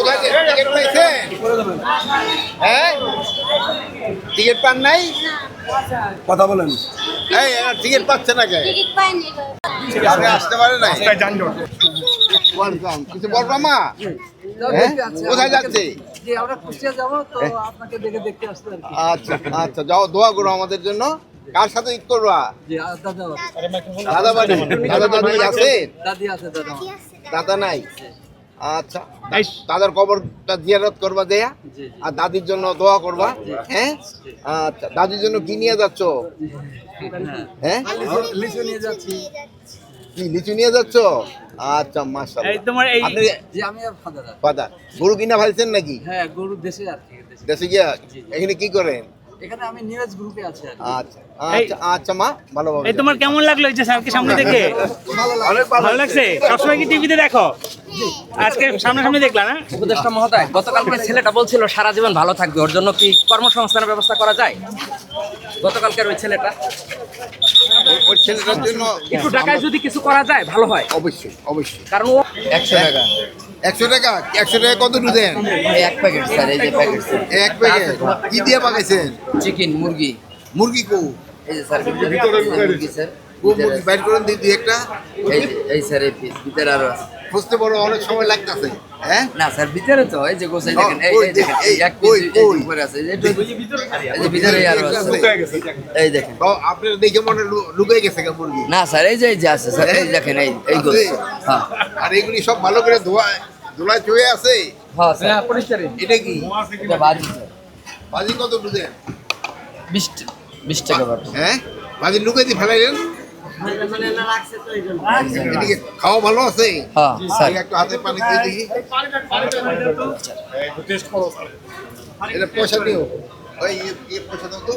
কোথায় টিকিট পাইছেন হ্যাঁ? টিকিট পান নাই? কথা বলেন। এই টিকিট পাচ্ছে না কে। আপনি আসতে পারে নাই? কিছু বলবা মা হ্যাঁ? কোথায় যাচ্ছে? জি আমরা কুষ্টিয়া যাব তো আপনাকে দেখে দেখতে আসতে আর কি। আচ্ছা আচ্ছা যাও দোয়া করো আমাদের জন্য। কার সাথে ঈদ করবা? দাদা। দাদা বাড়ি দাদা দাদি আছে? দাদি আছে দাদা। কি আছে দাদা? দাদা নাই আচ্ছা দাদার কবরটা জিয়ারত করবা দেয়া আর দাদির জন্য দোয়া করবা হ্যাঁ? আচ্ছা দাদির জন্য কি নিয়ে যাচ্ছ? হ্যাঁ। লিচু নিয়ে যাচ্ছি। কি লিচু নিয়ে যাচ্ছ? আচ্ছা মাশাআল্লাহ। এই তোমার এই- আমি ফাদার। গরু কিনা ফেলছেন নাকি? হ্যাঁ গরু দেশে আর দেশে। দেশে গিয়া? এখানে কি করেন? এখানে আমি নিরাজ গ্রুপে আছি আচ্ছা আচ্ছা আচ্ছা মা ভালোভাবে এই তোমার কেমন লাগল এই যে স্যারকে সামনে দেখে? ভালো লাগছে। সবসময় কি টিভিতে দেখো? আজকে সামনাসামনি দেখলা না? উপদেষ্টা মহোদয় গতকালকে ছেলেটা বলছিল সারা জীবন ভালো থাকবে। ওর জন্য কি কর্মসংস্থানের ব্যবস্থা করা যায়? গতকালকের ওই ছেলেটা? ওই- ছেলেটার জন্য একটু টাকায় যদি কিছু করা যায় ভালো হয়। অবশ্যই অবশ্যই। কারণ ও একশো টাকা। একশো টাকা? একশো টাকা কত দেন? এক প্যাকেট স্যার এই যে প্যাকেট এক প্যাকেট কি দিয়ে পাকাইছেন চিকেন মুরগি। মুরগি কো? এই যে স্যার মুরগি স্যার কো মুরগি? বাইর করেন দিই দুই একটা। এই এই স্যার এই পিস ভিতরে আরও আছে। খুঁজতে বড় অনেক সময় লাগতেছে। হ্যাঁ? না স্যার ভিতরে তো এই যে গোছাই দেখেন এই দেখেন এই এক কই, পিস কই? উপরে আছে এই যে একটু- এই যে ভিতরে আরও আছে। এই দেখেন। তো আপনার দেখে মনে লুকাই গেছে গা মুরগি। না স্যার এই যে এই যে আছে স্যার এই দেখেন এই এই হ্যাঁ। আর এগুলি সব ভালো করে ধোয়া ধোলা চুয়ে আছে? হ্যাঁ স্যার। এটা কি? এটা বাড়ি স্যার। ভাজি কত টাকা হ্যাঁ? ভাজি লুকাই দিয়ে ফেলাইলেন? খাওয়া ভালো আছে? হ্যাঁ স্যার। একটু হাতে পানি দিয়ে দেখি। এটা পয়সা দিও। ওই ইয়ে- ইয়ে পয়সা দাও তো।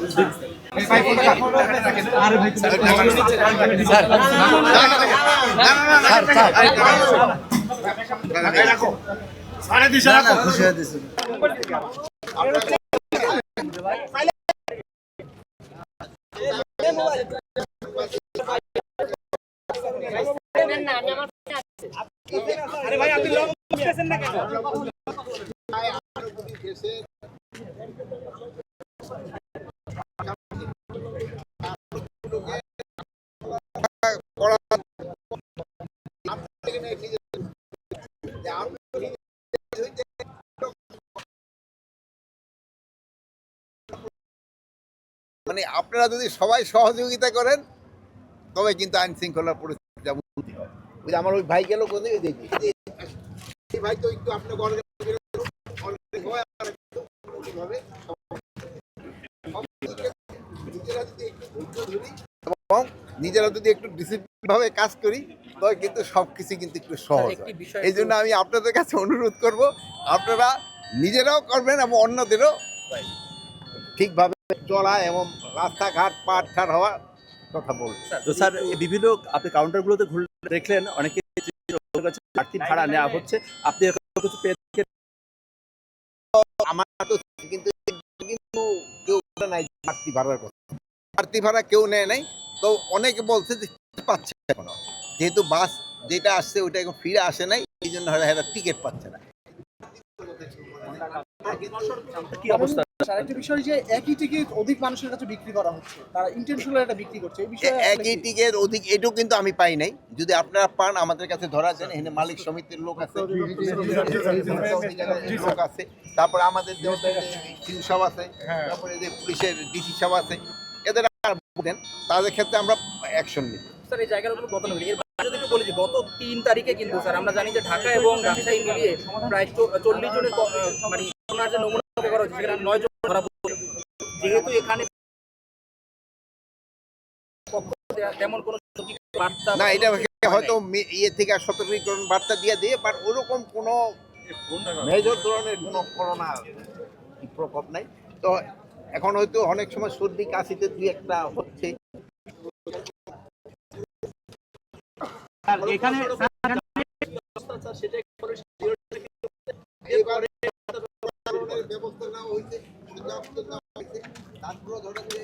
মানে আপনারা যদি সবাই সহযোগিতা করেন, তবে কিন্তু আইন শৃঙ্খলা পরিস্থিতি আমার ওই ভাই গেল কোথায় দেখি ভাই তো একটু আপনার নিজেরা যদি একটু এবং নিজেরা যদি একটু ডিসিপ্লিন ভাবে কাজ করি তবে কিন্তু সবকিছু কিন্তু একটু সহজ এই জন্য আমি আপনাদের কাছে অনুরোধ করব আপনারা নিজেরাও করবেন এবং অন্যদেরও ঠিকভাবে চলা এবং রাস্তাঘাট পাট ঠাট হওয়া কথা বলবেন। তো স্যার বিভিন্ন আপনি কাউন্টারগুলোতে ঘুরে দেখলেন অনেকে কাছে বাড়তি ভাড়া নেওয়া হচ্ছে। আপনি এরকম কিছু পেয়ে আমার তো কিন্তু কিন্তু কেউ নাই বাড়তি ভাড়ার কথা। বাড়তি ভাড়া কেউ নেয় নাই। তো অনেকে বলছে যে পাচ্ছে এখনও। যেহেতু বাস যেটা আসছে ওইটা এখন ফিরে আসে নাই এই জন্য হয়তো টিকিট পাচ্ছে না। কি অবস্থা? আর একটা বিষয় যে একই টিকিট অধিক মানুষের কাছে বিক্রি করা হচ্ছে তারা ইন্টেনশনাল এটা বিক্রি করছে এই বিষয়ে একই টিকেট অধিক এটাও কিন্তু আমি পাই নাই। যদি আপনারা পান আমাদের কাছে ধরা যান এখানে মালিক সমিতির লোক আছে লোক আছে তারপর আমাদের যে সব আছে তারপরে যে পুলিশের ডিসি সব আছে এদের আর দেন তাদের ক্ষেত্রে আমরা অ্যাকশন নিই। স্যার এই জায়গাগুলো কত নেবে এর বাইরে যদি একটু বলি যে গত তিন তারিখে কিন্তু স্যার আমরা জানি যে ঢাকা এবং রাজশাহী মিলিয়ে প্রায় চল্লিশ জনের মানে যে নমুনা যেহেতু এখানে তেমন কোনো বার্তা না এটা হয়তো ইয়ে থেকে সতর্কীকরণ বার্তা দিয়ে দিয়ে বাট ওরকম কোনো মেজর ধরনের কোনো করোনা প্রকোপ নাই। তো এখন হয়তো অনেক সময় সর্দি কাশিতে দুই একটা হচ্ছে। এখানে এবারে ব্যবস্থা নেওয়া হয়েছে সুযোগ নেওয়া হয়েছে তারপরে ধরেন যে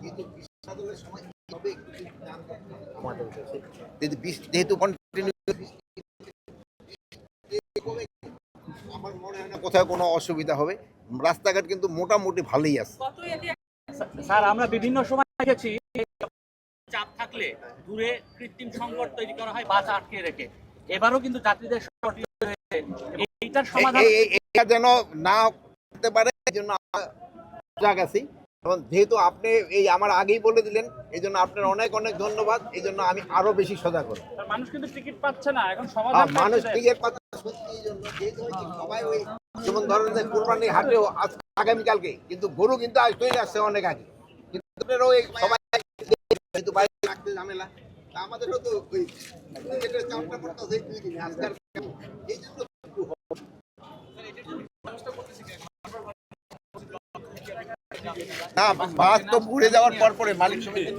যেহেতু বিশ্বকাপের সময় হবে কিছু জানতে আমাদের কাছে যেহেতু আমার মনে হয় না কোথাও কোনো অসুবিধা হবে রাস্তাঘাট কিন্তু মোটামুটি ভালোই আছে স্যার, আমরা বিভিন্ন সময় দেখেছি চাপ থাকলে দূরে কৃত্রিম সংকট তৈরি করা হয় বাস আটকে রেখে। এবারও কিন্তু যাত্রীদের এইটার সমাধান এটা যেন না করতে পারে, এই জন্য সজাগ আছি। এবং যেহেতু আপনি এই আমার আগেই বলে দিলেন এই জন্য আপনার অনেক অনেক ধন্যবাদ এই জন্য আমি আরও বেশি সজাগ হব। মানুষ কিন্তু টিকিট পাচ্ছে না এখন সমাধান মানুষ সত্যি এই জন্য যেহেতু সবাই ওই যেমন ধরেন যে কোরবানি হাটেও আগামীকালকে কিন্তু গরু কিন্তু আজ তৈরি আসছে অনেক আগে। কিন্তু আপনারও এই সবাই যেহেতু বাইরে রাখতে ঝামেলা তা আমাদেরও তো ওই টিকেটের চাপটা পড়তেছে আজকাল এই জন্য না বাস তো ঘুরে যাওয়ার পর পরে মালিক সমিতি